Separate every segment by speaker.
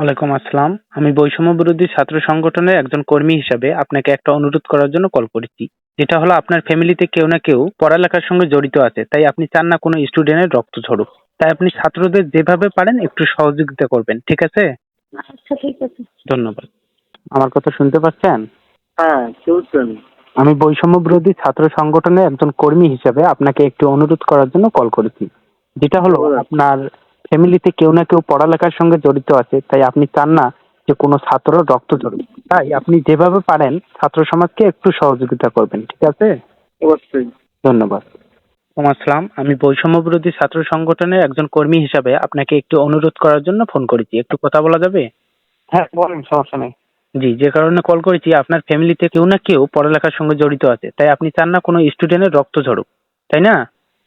Speaker 1: ওয়ালাইকুম আসসালাম। আমি বৈষম্য বিরোধী ছাত্র সংগঠনের একজন কর্মী হিসাবে আপনাকে একটা অনুরোধ করার জন্য কল করেছি। যেটা হলো আপনার ফ্যামিলিতে কেউ না কেউ পড়ালেখার সঙ্গে জড়িত আছে তাই আপনি চান না কোনো স্টুডেন্টের রক্ত ঝরুক। তাই আপনি ছাত্রদের যেভাবে পারেন একটু সহযোগিতা করবেন ঠিক আছে?
Speaker 2: আচ্ছা ঠিক আছে।
Speaker 1: ধন্যবাদ। আমার কথা শুনতে পাচ্ছেন?
Speaker 3: হ্যাঁ
Speaker 1: আমি বৈষম্য বিরোধী ছাত্র সংগঠনের একজন কর্মী হিসাবে আপনাকে একটি অনুরোধ করার জন্য কল করেছি। যেটা হলো আপনার ফ্যামিলিতে কেউ না কেউ পড়ালেখার সঙ্গে জড়িত আছে তাই আপনি চান না যে কোনো ছাত্র রক্ত ঝরুক। তাই আপনি যেভাবে পারেন ছাত্র সমাজকে একটু সহযোগিতা করবেন ঠিক আছে?
Speaker 3: অবশ্যই।
Speaker 1: ধন্যবাদ। আসসালাম আমি বৈষম্য বিরোধী ছাত্র সংগঠনের একজন কর্মী হিসাবে আপনাকে একটু অনুরোধ করার জন্য ফোন করেছি। একটু কথা বলা যাবে?
Speaker 3: হ্যাঁ বলেন সমস্যা নেই।
Speaker 1: জি যে কারণে কল করেছি আপনার ফ্যামিলিতে কেউ না কেউ পড়ালেখার সঙ্গে জড়িত আছে তাই আপনি চান না কোনো স্টুডেন্টের রক্ত ঝরুক তাই না?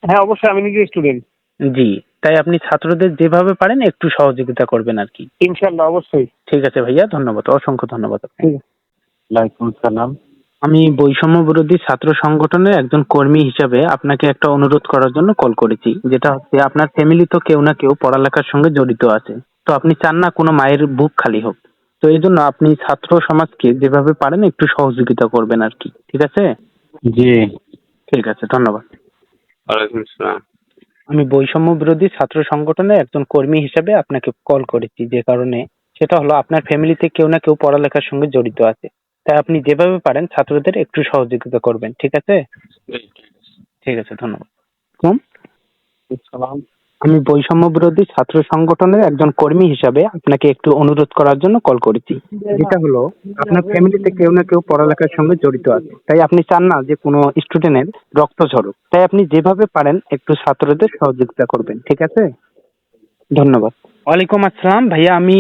Speaker 3: হ্যাঁ অবশ্যই আমি নিজে স্টুডেন্ট।
Speaker 1: জি। তাই আপনি ছাত্রদের যেভাবে পারেন একটু সহযোগিতা করবেন আর কি।
Speaker 3: ইনশাল্লাহ অবশ্যই।
Speaker 1: ঠিক আছে ভাইয়া ধন্যবাদ অসংখ্য ধন্যবাদ আপনাকে।
Speaker 3: ওয়ালাইকুম সালাম
Speaker 1: আমি বৈষম্য বিরোধী ছাত্র সংগঠনের একজন কর্মী হিসাবে আপনাকে একটা অনুরোধ করার জন্য কল করেছি যেটা হচ্ছে আপনার ফ্যামিলি তো কেউ না কেউ পড়ালেখার সঙ্গে জড়িত আছে তো আপনি চান না কোনো মায়ের বুক খালি হোক। তো এই জন্য আপনি ছাত্র সমাজকে যেভাবে পারেন একটু সহযোগিতা করবেন আর কি ঠিক আছে?
Speaker 3: জি।
Speaker 1: ঠিক আছে ধন্যবাদ।
Speaker 3: ওয়ালাইকুম সালাম
Speaker 1: আমি বৈষম্য বিরোধী ছাত্র সংগঠনের একজন কর্মী হিসেবে আপনাকে কল করেছি। যে কারণে সেটা হলো আপনার ফ্যামিলিতে কেউ না কেউ পড়ালেখার সঙ্গে জড়িত আছে। তাই আপনি যেভাবে পারেন ছাত্রদের একটু সহযোগিতা করবেন ঠিক আছে। ঠিক আছে ধন্যবাদ। হুম?
Speaker 3: সালাম।
Speaker 1: আমি বৈষম্য বিরোধী ছাত্র সংগঠনের একজন কর্মী হিসাবে আপনাকে একটু অনুরোধ করার জন্য কল করেছি। যেটা হলো, আপনার ফ্যামিলিতে কেউ না কেউ পড়ালেখার সঙ্গে জড়িত আছে। তাই আপনি চান না যে কোনো স্টুডেন্টের রক্ত ঝরুক। তাই আপনি যেভাবে পারেন একটু ছাত্রদের সহযোগিতা করবেন, ঠিক আছে? ধন্যবাদ। ওয়ালাইকুম আসসালাম। ভাইয়া, আমি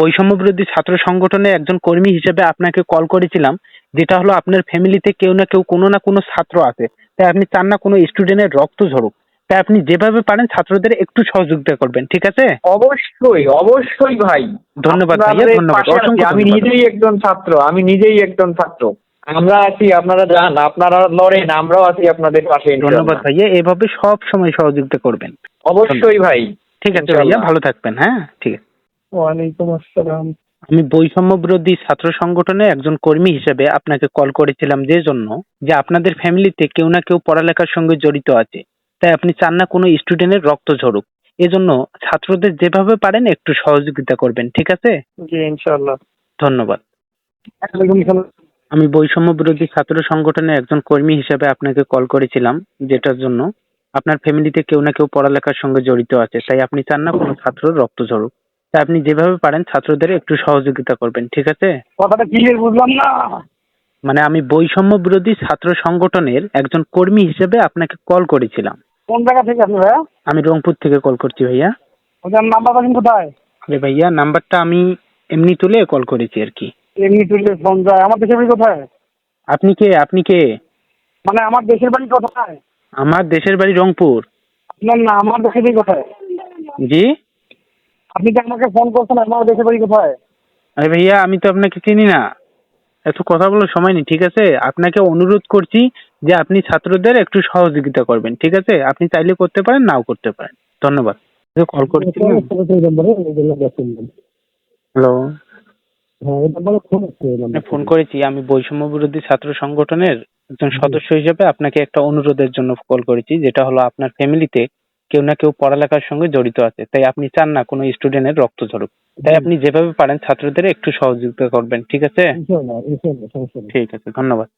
Speaker 1: বৈষম্য বিরোধী ছাত্র সংগঠনের একজন কর্মী হিসেবে আপনাকে কল করেছিলাম। যেটা হলো, আপনার ফ্যামিলিতে কেউ না কেউ কোনো না কোনো ছাত্র আছে। তাই আপনি চান না কোনো স্টুডেন্টের রক্ত ঝরুক। তাই আপনি যেভাবে পারেন ছাত্রদের একটু সহযোগিতা করবেন ঠিক আছে?
Speaker 3: অবশ্যই অবশ্যই ভাই।
Speaker 1: ধন্যবাদ ভাইয়া,
Speaker 3: আমি নিজেই একজন ছাত্র আমি নিজেই একজন ছাত্র। আমরা আছি আপনারা যান আপনারা লড়েন আমরাও আছি আপনাদের পাশে
Speaker 1: ধন্যবাদ ভাইয়া এভাবে সব সময় সহযোগিতা করবেন।
Speaker 3: অবশ্যই ভাই।
Speaker 1: ঠিক আছে ভাইয়া ভালো থাকবেন হ্যাঁ? ঠিক আছে।
Speaker 3: ওয়ালাইকুম আসসালাম।
Speaker 1: আমি বৈষম্য বিরোধী ছাত্র সংগঠনের একজন কর্মী হিসেবে আপনাকে কল করেছিলাম যে জন্য যে আপনাদের ফ্যামিলিতে কেউ না কেউ পড়ালেখার সঙ্গে জড়িত আছে। তাই আপনি চান না কোনো স্টুডেন্টের রক্ত ঝরুক। এজন্য ছাত্রদের যেভাবে পারেন একটু সহযোগিতা করবেন ঠিক আছে?
Speaker 3: জি
Speaker 1: ধন্যবাদ। আমি বৈষম্য বিরোধী ছাত্র সংগঠনের একজন কর্মী হিসেবে আপনাকে কল করেছিলাম যেটার জন্য আপনার ফ্যামিলিতে কেউ না কেউ পড়ালেখার সঙ্গে জড়িত আছে তাই আপনি চান না কোনো ছাত্র রক্ত ঝরুক। তাই আপনি যেভাবে পারেন ছাত্রদের একটু সহযোগিতা করবেন ঠিক আছে?
Speaker 3: কথাটা ক্লিয়ার বুঝলাম না।
Speaker 1: মানে আমি বৈষম্য বিরোধী ছাত্র সংগঠনের একজন কর্মী হিসেবে আপনাকে কল করেছিলাম।
Speaker 3: কোন জায়গা থেকে আপনি ভাইয়া?
Speaker 1: আমি রংপুর থেকে কল করছি ভাইয়া।
Speaker 3: ওদের নাম্বার পাচ্ছেন কোথায়?
Speaker 1: আরে ভাইয়া নাম্বারটা আমি এমনি তুলে কল করেছি আর কি।
Speaker 3: এমনি তুললে ফোন যায়। আমার দেশের বাড়ি কোথায়?
Speaker 1: আপনি কে? আপনি কে?
Speaker 3: মানে আমার দেশের বাড়ি কোথায়?
Speaker 1: আমার দেশের বাড়ি রংপুর।
Speaker 3: আপনার না আমার দেশের বাড়ি কোথায়?
Speaker 1: জি?
Speaker 3: আপনি যে আমাকে ফোন করছেন? আমার দেশের বাড়ি কোথায়?
Speaker 1: আরে ভাইয়া আমি তো আপনাকে চিনি না। এত কথা বলার সময় নেই ঠিক আছে? আপনাকে অনুরোধ করছি যে আপনি ছাত্রদের একটু সহযোগিতা করবেন ঠিক আছে? আপনি চাইলে করতে পারেন নাও করতে পারেন। ধন্যবাদ। কল করেছিলেন হ্যালো ফোন করেছি আমি বৈষম্য বিরোধী ছাত্র সংগঠনের একজন সদস্য হিসেবে আপনাকে একটা অনুরোধের জন্য কল করেছি যেটা হলো আপনার ফ্যামিলিতে কেউ না কেউ পড়ালেখার সঙ্গে জড়িত আছে তাই আপনি চান না কোনো স্টুডেন্টের রক্ত ঝরুক। তাই আপনি যেভাবে পারেন ছাত্রদের একটু সহযোগিতা করবেন ঠিক আছে? ঠিক আছে ধন্যবাদ।